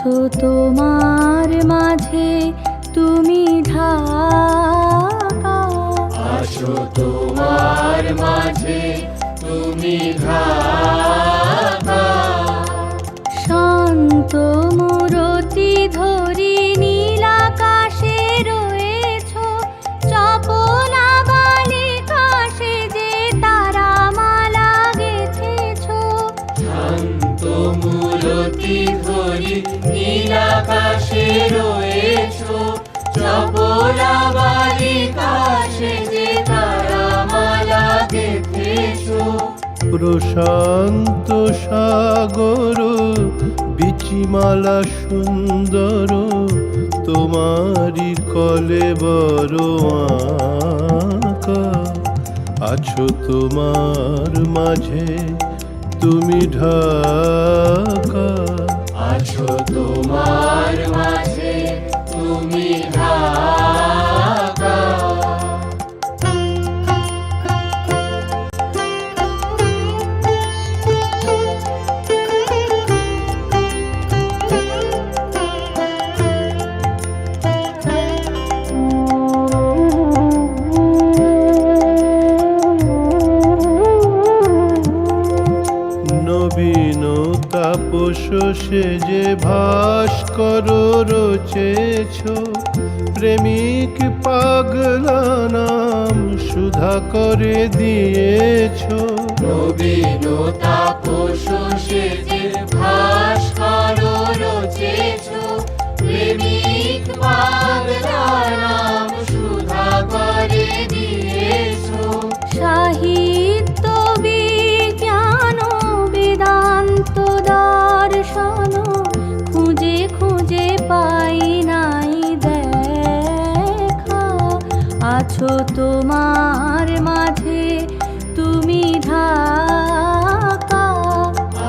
আছো তোমার প্রশান্ত সাগর, বিচিমালা সুন্দর তোমারি কলে বড় আছো তোমার মাঝে, তুমি ঢাকা। আছো তোমার মাঝে, তুমি ঢাকা তাপস সেজে ভাস্কর রচেছ, প্রেমিক পাগলা নাম সুধা করে দিয়েছ। নবীন তাপস সেজে ভাস্কর রচেছ, প্রেমিক পাগলা নাম তোমার মাঝে তুমি ঢাকা।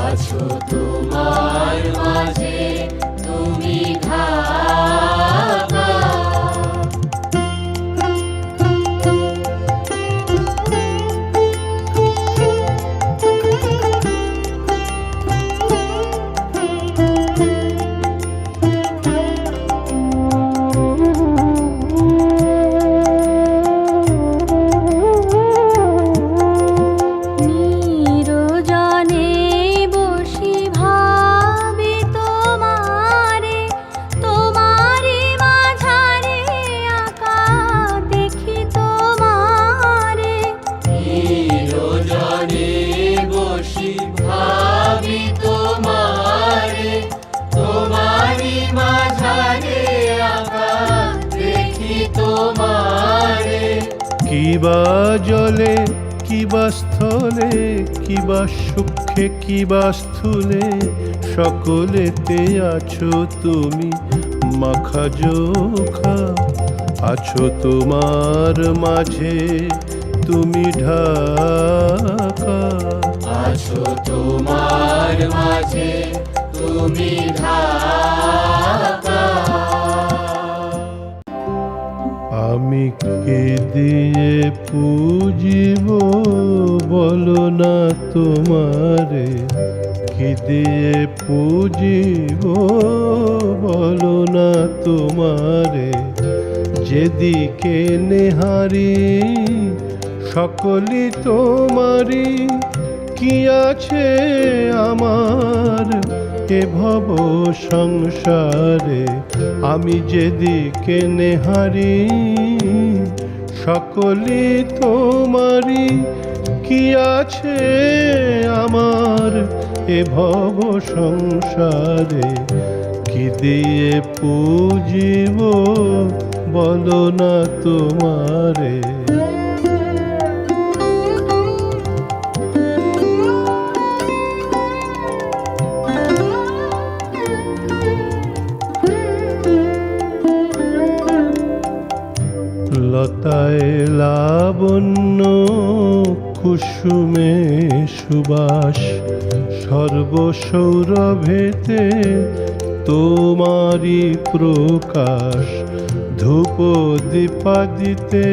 আছো তোমার মাঝে তুমি ঢাকা। কিবা জলে, কিবা স্থলে, কিবা সূক্ষ্মে কিবা স্থূলে, সকলেতে আছো তুমি। মাখা জোখা, আছো তোমার মাঝে, তুমি ঢাকা। আছো তোমার মাঝে, তুমি ঢাকা। আমি কে দিয়ে পুজিব, বলো না তোমারে। কি দিয়ে পুজিব, বলো না তোমারে। যেদিকে নেহারি, সকলই তোমারি। কি আছে আমার এ ভব সংসারে? আমি যেদিকে নেহারি সকলই তোমারি কি আছে আমার? এ ভব সংসারে কি দিয়ে পুজিব বলো না তোমারে? কুসুমে সুবাস, সর্বসৌরভেতে তোমারি প্রকাশ ধূপ দীপাদিতে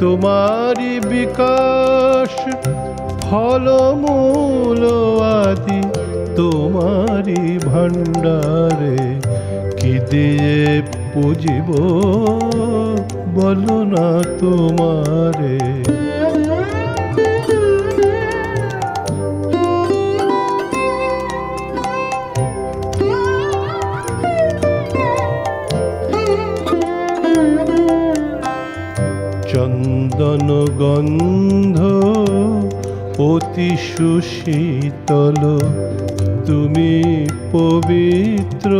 তোমারি বিকাশ, ফলমূল আদি তোমারি ভাণ্ডারে, কি দিয়ে পুজিব? বলো না তোমারে। চন্দন গন্ধ অতি সুশীতল তুমি পবিত্র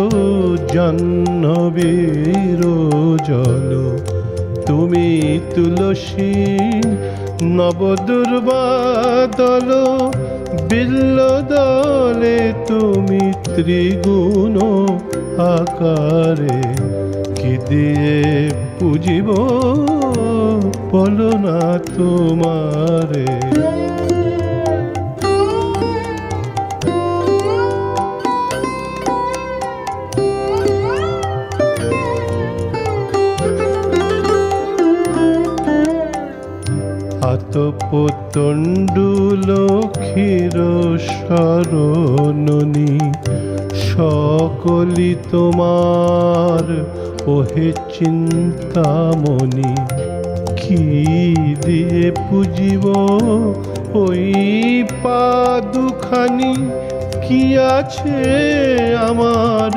জাহ্নবীর জল। তুমি তুলসী নবদুর্বাদল বিল্ল দলে তুমি ত্রিগুণ আকারে কি দিয়ে পুজিব বলো না তোমারে? আতপতণ্ডুল ক্ষীর শরণনি। সকলি তোমার, ওহে চিন্তামণি, কি দিয়ে পুজিব ওই পা দুখানি কি আছে আমার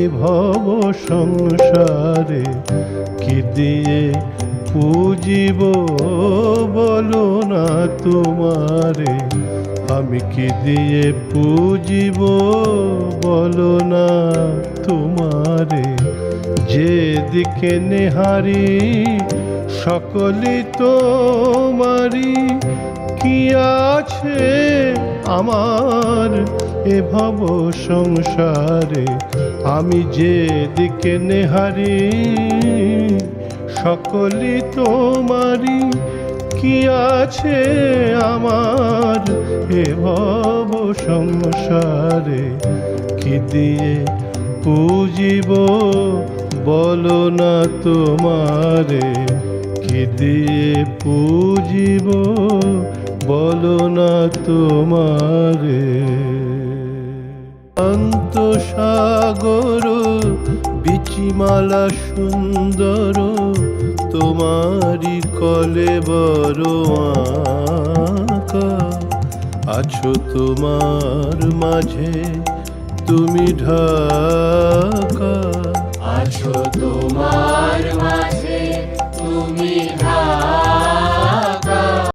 এ ভব সংসারে? কি দিয়ে পুজিব বলো না তোমারে। আমি কি দিয়ে পুজিব বলো না তোমারে। যে দিকে নেহারি সকলি তোমারি কি আছে আমার এ ভব সংসারে? আমি যে দিকে নেহারি সকলি তোমারি কি আছে আমার? এ ভব সংসারে কি দিয়ে পুজিব? বলো না তোমারে, কি দিয়ে পুজিব? বলো না তোমারে। অন্ত সাগর বিচিমালা সুন্দর তোমারি কলে বড় আছো তোমার মাঝে তুমি ঢাকা। আছো তোমার মাঝে